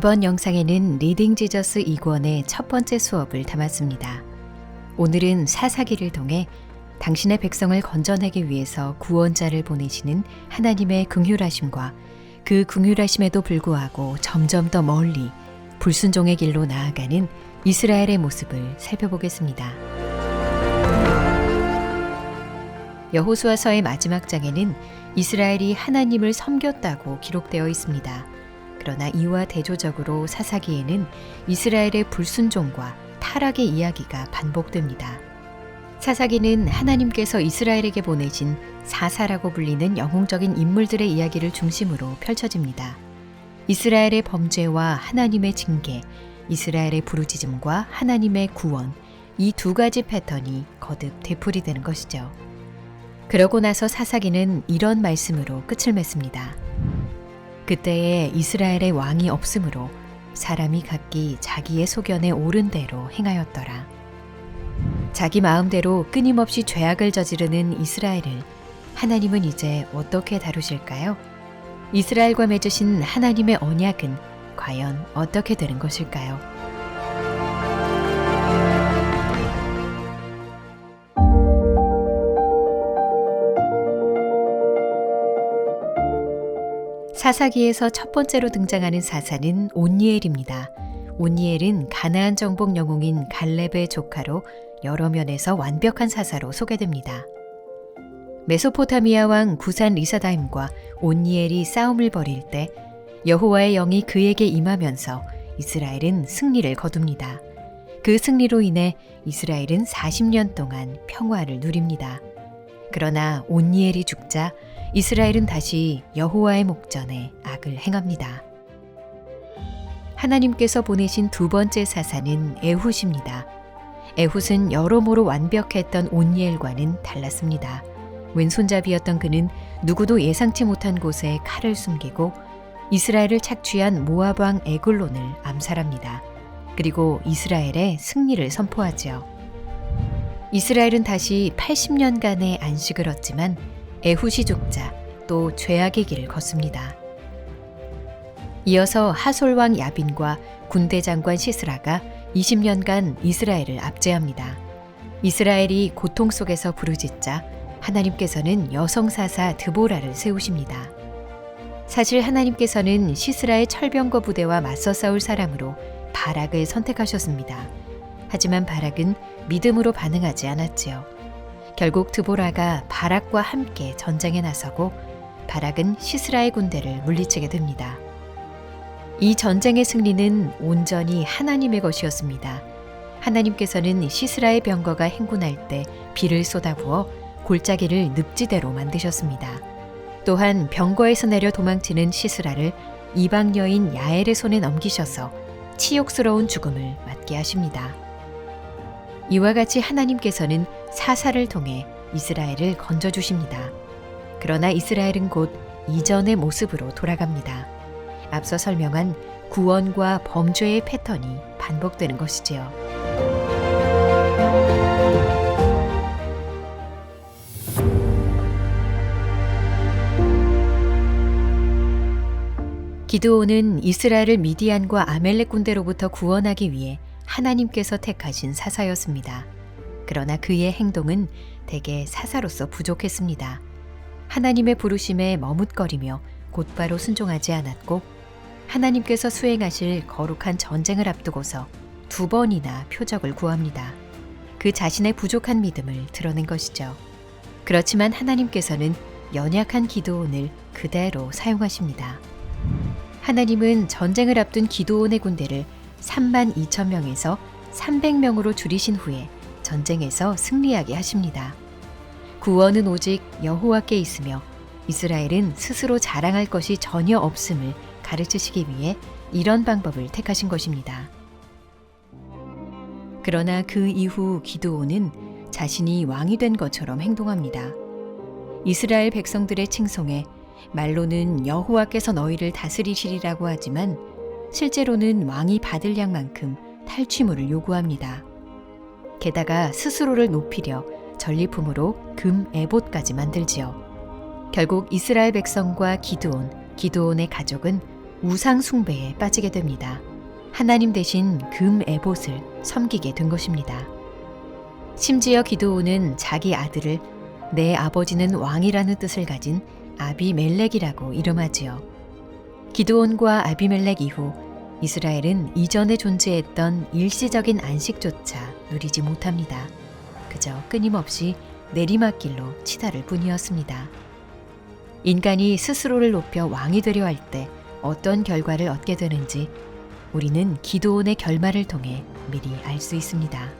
이번 영상에는 리딩 지저스 2권의 첫 번째 수업을 담았습니다. 오늘은 사사기를 통해 당신의 백성을 건져내기 위해서 구원자를 보내시는 하나님의 긍휼하심과 그 긍휼하심에도 불구하고 점점 더 멀리 불순종의 길로 나아가는 이스라엘의 모습을 살펴보겠습니다. 여호수아서의 마지막 장에는 이스라엘이 하나님을 섬겼다고 기록되어 있습니다. 그러나 이와 대조적으로 사사기에는 이스라엘의 불순종과 타락의 이야기가 반복됩니다. 사사기는 하나님께서 이스라엘에게 보내신 사사라고 불리는 영웅적인 인물들의 이야기를 중심으로 펼쳐집니다. 이스라엘의 범죄와 하나님의 징계, 이스라엘의 부르짖음과 하나님의 구원, 이 두 가지 패턴이 거듭 되풀이되는 것이죠. 그러고 나서 사사기는 이런 말씀으로 끝을 맺습니다. 그때에 이스라엘의 왕이 없으므로 사람이 각기 자기의 소견에 옳은 대로 행하였더라. 자기 마음대로 끊임없이 죄악을 저지르는 이스라엘을 하나님은 이제 어떻게 다루실까요? 이스라엘과 맺으신 하나님의 언약은 과연 어떻게 되는 것일까요? 사사기에서 첫 번째로 등장하는 사사는 온니엘입니다. 온니엘은 가나안 정복 영웅인 갈렙의 조카로 여러 면에서 완벽한 사사로 소개됩니다. 메소포타미아 왕 구산 리사다임과 온니엘이 싸움을 벌일 때 여호와의 영이 그에게 임하면서 이스라엘은 승리를 거둡니다. 그 승리로 인해 이스라엘은 40년 동안 평화를 누립니다. 그러나 온니엘이 죽자 이스라엘은 다시 여호와의 목전에 악을 행합니다. 하나님께서 보내신 두 번째 사사는 에훗입니다. 에훗은 여러모로 완벽했던 온니엘과는 달랐습니다. 왼손잡이였던 그는 누구도 예상치 못한 곳에 칼을 숨기고 이스라엘을 착취한 모압 왕 에글론을 암살합니다. 그리고 이스라엘의 승리를 선포하죠. 이스라엘은 다시 80년간의 안식을 얻지만 죽자 또 죄악의 길을 걷습니다. 이어서 하솔왕 야빈과 군대 장관 시스라가 20년간 이스라엘을 압제합니다. 이스라엘이 고통 속에서 부르짖자 하나님께서는 여성 사사 드보라를 세우십니다. 사실 하나님께서는 시스라의 철병거 부대와 맞서 싸울 사람으로 바락을 선택하셨습니다. 하지만 바락은 믿음으로 반응하지 않았지요. 결국 드보라가 바락과 함께 전쟁에 나서고 바락은 시스라의 군대를 물리치게 됩니다. 이 전쟁의 승리는 온전히 하나님의 것이었습니다. 하나님께서는 시스라의 병거가 행군할 때 비를 쏟아부어 골짜기를 늪지대로 만드셨습니다. 또한 병거에서 내려 도망치는 시스라를 이방 여인 야엘의 손에 넘기셔서 치욕스러운 죽음을 맞게 하십니다. 이와 같이 하나님께서는 사사를 통해 이스라엘을 건져주십니다. 그러나 이스라엘은 곧 이전의 모습으로 돌아갑니다. 앞서 설명한 구원과 범죄의 패턴이 반복되는 것이지요. 기드온은 이스라엘을 미디안과 아멜렉 군대로부터 구원하기 위해 하나님께서 택하신 사사였습니다. 그러나 그의 행동은 대개 사사로서 부족했습니다. 하나님의 부르심에 머뭇거리며 곧바로 순종하지 않았고 하나님께서 수행하실 거룩한 전쟁을 앞두고서 두 번이나 표적을 구합니다. 그 자신의 부족한 믿음을 드러낸 것이죠. 그렇지만 하나님께서는 연약한 기도원을 그대로 사용하십니다. 하나님은 전쟁을 앞둔 기도원의 군대를 3만 2천 명에서 300명으로 줄이신 후에 전쟁에서 승리하게 하십니다. 구원은 오직 여호와께 있으며 이스라엘은 스스로 자랑할 것이 전혀 없음을 가르치시기 위해 이런 방법을 택하신 것입니다. 그러나 그 이후 기드온은 자신이 왕이 된 것처럼 행동합니다. 이스라엘 백성들의 칭송에 말로는 여호와께서 너희를 다스리시리라고 하지만 실제로는 왕이 받을 양만큼 탈취물을 요구합니다. 게다가 스스로를 높이려 전리품으로 금 에봇까지 만들지요. 결국 이스라엘 백성과 기드온, 기드온의 가족은 우상 숭배에 빠지게 됩니다. 하나님 대신 금 에봇을 섬기게 된 것입니다. 심지어 기드온은 자기 아들을 내 아버지는 왕이라는 뜻을 가진 아비멜렉이라고 이름하지요. 기드온과 아비멜렉 이후 이스라엘은 이전에 존재했던 일시적인 안식조차 누리지 못합니다. 그저 끊임없이 내리막길로 치달을 뿐이었습니다. 인간이 스스로를 높여 왕이 되려 할 때 어떤 결과를 얻게 되는지 우리는 기도원의 결말을 통해 미리 알 수 있습니다.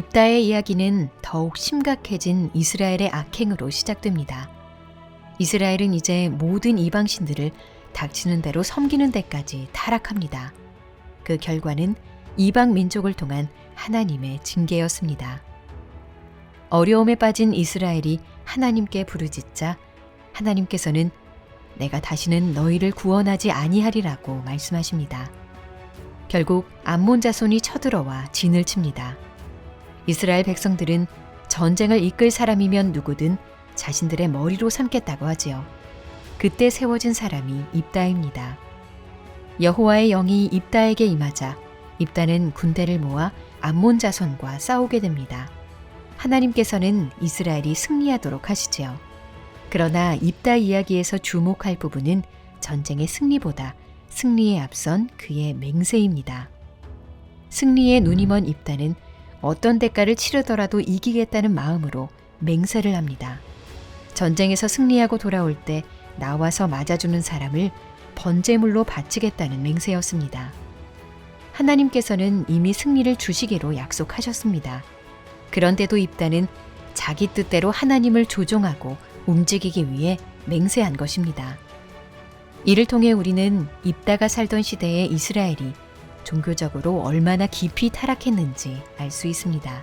입다의 이야기는 더욱 심각해진 이스라엘의 악행으로 시작됩니다. 이스라엘은 이제 모든 이방신들을 닥치는 대로 섬기는 데까지 타락합니다. 그 결과는 이방 민족을 통한 하나님의 징계였습니다. 어려움에 빠진 이스라엘이 하나님께 부르짖자 하나님께서는 내가 다시는 너희를 구원하지 아니하리라고 말씀하십니다. 결국 암몬 자손이 쳐들어와 진을 칩니다. 이스라엘 백성들은 전쟁을 이끌 사람이면 누구든 자신들의 머리로 삼겠다고 하지요. 그때 세워진 사람이 입다입니다. 여호와의 영이 입다에게 임하자 입다는 군대를 모아 암몬 자손과 싸우게 됩니다. 하나님께서는 이스라엘이 승리하도록 하시지요. 그러나 입다 이야기에서 주목할 부분은 전쟁의 승리보다 승리에 앞선 그의 맹세입니다. 승리에 눈이 먼 입다는 어떤 대가를 치르더라도 이기겠다는 마음으로 맹세를 합니다. 전쟁에서 승리하고 돌아올 때 나와서 맞아주는 사람을 번제물로 바치겠다는 맹세였습니다. 하나님께서는 이미 승리를 주시기로 약속하셨습니다. 그런데도 입다는 자기 뜻대로 하나님을 조종하고 움직이기 위해 맹세한 것입니다. 이를 통해 우리는 입다가 살던 시대의 이스라엘이 종교적으로 얼마나 깊이 타락했는지 알 수 있습니다.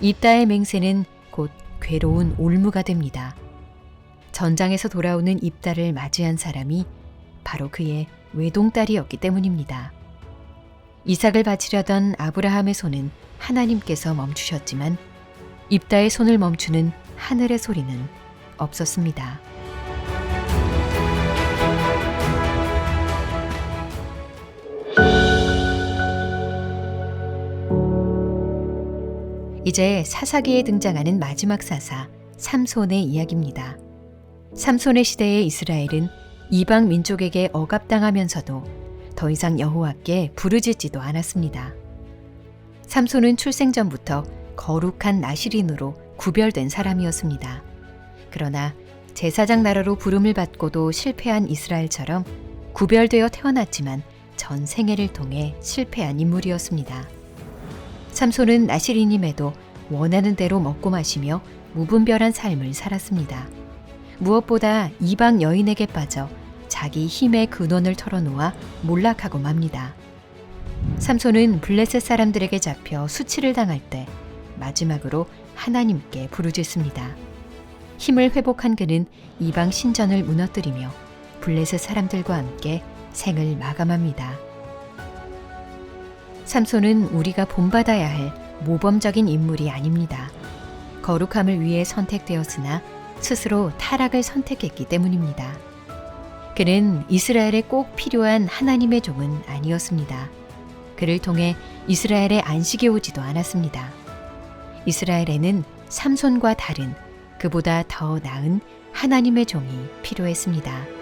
입다의 맹세는 곧 괴로운 올무가 됩니다. 전장에서 돌아오는 입다를 맞이한 사람이 바로 그의 외동딸이었기 때문입니다. 이삭을 바치려던 아브라함의 손은 하나님께서 멈추셨지만 입다의 손을 멈추는 하늘의 소리는 없었습니다. 이제 사사기에 등장하는 마지막 사사 삼손의 이야기입니다. 삼손의 시대의 이스라엘은 이방 민족에게 억압당하면서도 더 이상 여호와께 부르짖지도 않았습니다. 삼손은 출생 전부터 거룩한 나시린으로 구별된 사람이었습니다. 그러나 제사장 나라로 부름을 받고도 실패한 이스라엘처럼 구별되어 태어났지만 전 생애를 통해 실패한 인물이었습니다. 삼손은 나시린임에도 원하는 대로 먹고 마시며 무분별한 삶을 살았습니다. 무엇보다 이방 여인에게 빠져 자기 힘의 근원을 털어놓아 몰락하고 맙니다. 삼손은 블레셋 사람들에게 잡혀 수치를 당할 때 마지막으로 하나님께 부르짖습니다. 힘을 회복한 그는 이방 신전을 무너뜨리며 블레셋 사람들과 함께 생을 마감합니다. 삼손은 우리가 본받아야 할 모범적인 인물이 아닙니다. 거룩함을 위해 선택되었으나 스스로 타락을 선택했기 때문입니다. 그는 이스라엘에 꼭 필요한 하나님의 종은 아니었습니다. 그를 통해 이스라엘의 안식이 오지도 않았습니다. 이스라엘에는 삼손과 다른 그보다 더 나은 하나님의 종이 필요했습니다.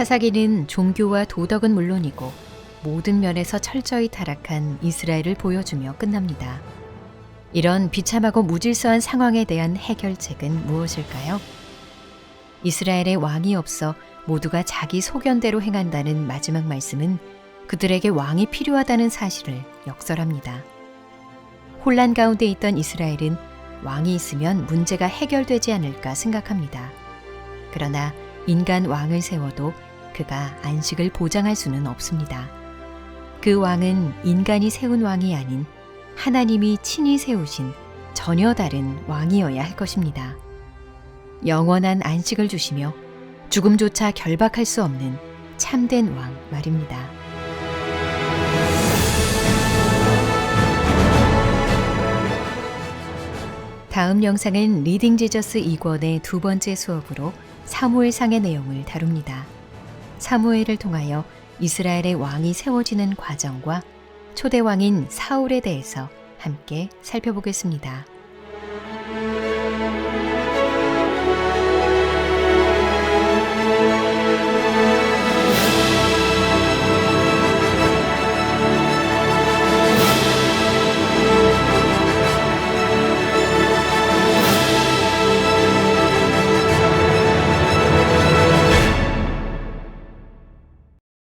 사사기는 종교와 도덕은 물론이고 모든 면에서 철저히 타락한 이스라엘을 보여주며 끝납니다. 이런 비참하고 무질서한 상황에 대한 해결책은 무엇일까요? 이스라엘의 왕이 없어 모두가 자기 소견대로 행한다는 마지막 말씀은 그들에게 왕이 필요하다는 사실을 역설합니다. 혼란 가운데 있던 이스라엘은 왕이 있으면 문제가 해결되지 않을까 생각합니다. 그러나 인간 왕을 세워도 그가 안식을 보장할 수는 없습니다. 그 왕은 인간이 세운 왕이 아닌 하나님이 친히 세우신 전혀 다른 왕이어야 할 것입니다. 영원한 안식을 주시며 죽음조차 결박할 수 없는 참된 왕 말입니다. 다음 영상은 리딩 지저스 2권의 두 번째 수업으로 사무엘상의 내용을 다룹니다. 사무엘을 통하여 이스라엘의 왕이 세워지는 과정과 초대 왕인 사울에 대해서 함께 살펴보겠습니다.